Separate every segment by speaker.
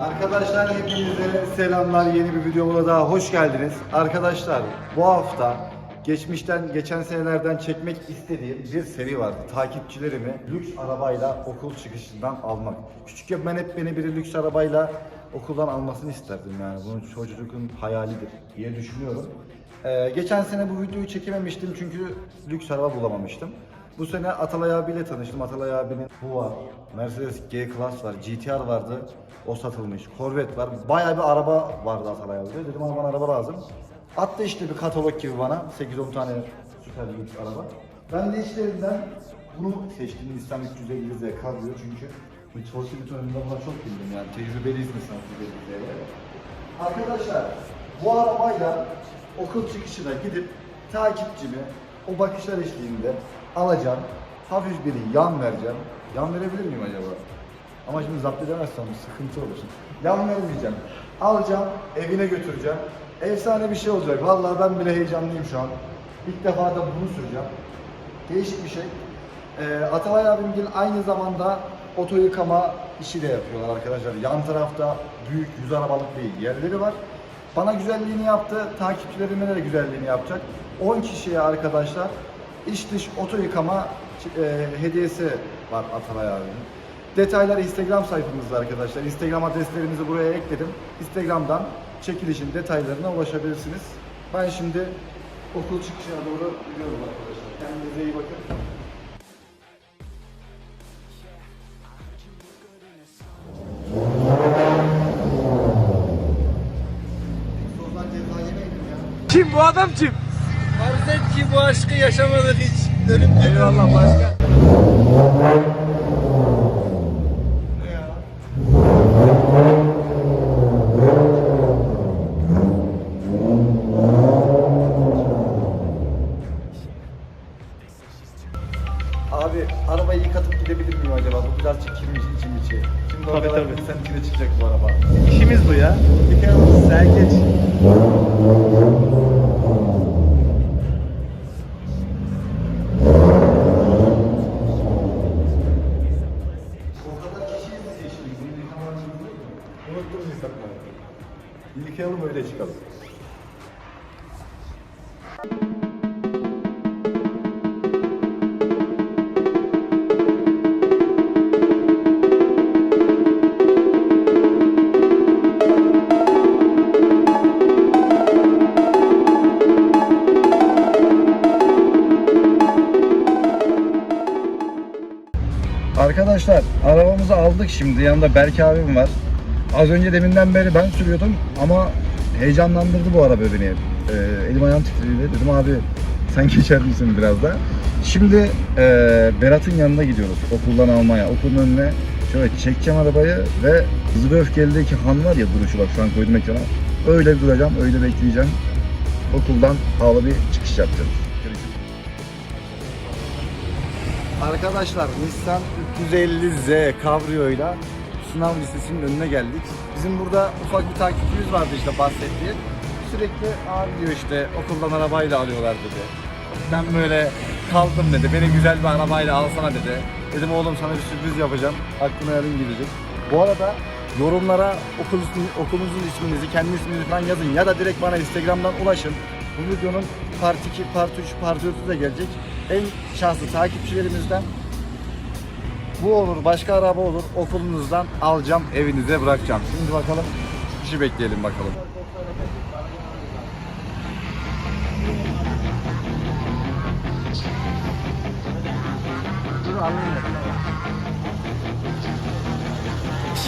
Speaker 1: Arkadaşlar hepinize selamlar. Yeni bir videomuza daha hoş geldiniz. Arkadaşlar bu hafta geçmişten, geçen senelerden çekmek istediğim bir seri vardı. Takipçilerimi lüks arabayla okul çıkışından almak. Küçükken ben hep beni biri lüks arabayla okuldan almasını isterdim yani. Bunun çocuklukun hayalidir diye düşünüyorum. Ee, geçen sene bu videoyu çekememiştim çünkü lüks araba bulamamıştım. Bu sene Atalay abiyle tanıştım. Atalay abinin bu var. Mercedes G-Class var. GTR vardı. O satılmış. Corvette var. Bayağı bir araba vardı Atalay abide. Dedim ama bana araba lazım. Attı işte bir katalog gibi bana. 8-10 tane süper lüks araba. Ben de içlerinden bunu seçtim. Nissan 350Z Cabrio çünkü Mitsubishi Buton'unda buna çok bildim yani. Tecrübeliyiz Nissan 350Z'ye. Arkadaşlar bu arabayla okul çıkışına gidip takipçimi o bakışlar eşliğinde alacağım. Hafif bir yan vereceğim. Yan verebilir miyim acaba? Ama şimdi zapt edemezsem sıkıntı olur. Yan vermeyeceğim. Alacağım, evine götüreceğim. Efsane bir şey olacak. Vallahi ben bile heyecanlıyım şu an. İlk defa da bunu süreceğim. Değişik bir şey. Ee, Atalay abimgil aynı zamanda oto yıkama işi de yapıyorlar arkadaşlar. Yan tarafta büyük yüz arabalık bir yerleri var. Bana güzelliğini yaptı, takipçilerime de güzelliğini yapacak. 10 kişiye arkadaşlar iç dış oto yıkama e, hediyesi var Atalay abinin. Detaylar Instagram sayfamızda arkadaşlar. Instagram adreslerimizi buraya ekledim. Instagram'dan çekilişin detaylarına ulaşabilirsiniz. Ben şimdi okul çıkışına doğru gidiyorum arkadaşlar. Kendinize iyi bakın.
Speaker 2: Kim bu adam kim?
Speaker 3: Et ki bu aşkı yaşamadın hiç. Ölüm
Speaker 2: Eyvallah başka.
Speaker 1: Abi arabayı yıkatıp gidebilir miyim acaba? Bu biraz çekilmiş içim içi. Şimdi o
Speaker 2: Tabii,
Speaker 1: kadar
Speaker 2: tabii.
Speaker 1: insan içine çıkacak bu araba.
Speaker 2: İşimiz bu ya.
Speaker 1: Yıkayalım sen İnsanları. Yıkayalım öyle çıkalım. Arkadaşlar arabamızı aldık şimdi. Yanında Berk abim var. Az önce deminden beri ben sürüyordum ama heyecanlandırdı bu araba beni. Ee, elim ayağım titredi. Dedim abi sen geçer misin biraz da? Şimdi e, Berat'ın yanına gidiyoruz okuldan almaya. Okulun önüne şöyle çekeceğim arabayı ve Hızlı ve Öfkeli'deki Han var ya duruşu bak şu an koydum ekrana. Öyle duracağım, öyle bekleyeceğim. Okuldan havalı bir çıkış yapacağız. Arkadaşlar Nissan 350Z Cabrio'yla sınav listesinin önüne geldik. Bizim burada ufak bir takipçimiz vardı işte bahsettiği. Sürekli abi diyor işte okuldan arabayla alıyorlar dedi. Ben böyle kaldım dedi. Beni güzel bir arabayla alsana dedi. Dedim oğlum sana bir sürpriz yapacağım. Aklına yarın gidecek. Bu arada yorumlara okul ismi- okulunuzun isminizi, kendi isminizi falan yazın ya da direkt bana Instagram'dan ulaşın. Bu videonun part 2, part 3, part 4'ü de gelecek. En şanslı takipçilerimizden bu olur, başka araba olur. Okulunuzdan alacağım, evinize bırakacağım. Şimdi bakalım, kişi bekleyelim bakalım.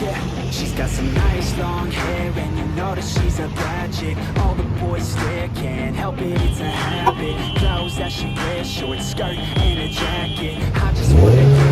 Speaker 4: Yeah, she's got some nice long hair and you know she's a bad chick All the boys stare, can't help it, it's a habit Clothes that she wears, short skirt and a jacket I just wanna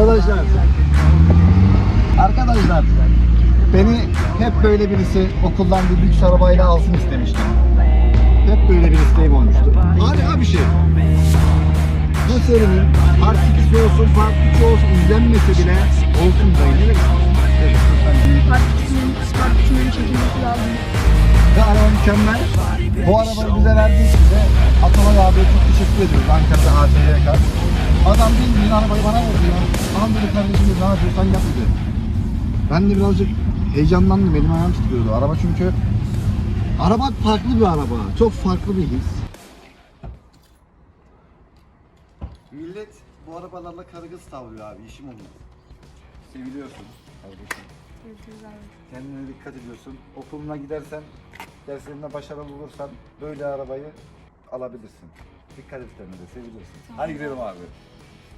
Speaker 1: Arkadaşlar. Arkadaşlar. Beni hep böyle birisi okuldan bir lüks arabayla alsın istemiştim. Hep böyle bir isteğim olmuştu. Harika bir şey. Bu serinin 2'si olsun, 3 olsun izlenmese bile olsun dayı. Ne demek? Evet,
Speaker 5: çekilmesi lazım.
Speaker 1: Ve araba mükemmel. Bu arabayı bize verdiği için de Atalay abiye çok teşekkür ediyoruz Ankara'da ATYK. Adam bildiğin arabayı bana verdi ya. Tamam dedi kardeşim dedi, ne yapıyorsan yap dedi. Ben de birazcık heyecanlandım, elim ayağım titriyordu. Araba çünkü Araba farklı bir araba. Çok farklı bir his. Millet bu arabalarla karı kız tavlıyor abi. işim olmaz. Seviliyorsun kardeşim. Kendine dikkat ediyorsun. Okuluna gidersen, derslerinde başarılı olursan böyle arabayı alabilirsin. Dikkat kendine de, sevilirsin. Hadi gidelim abi.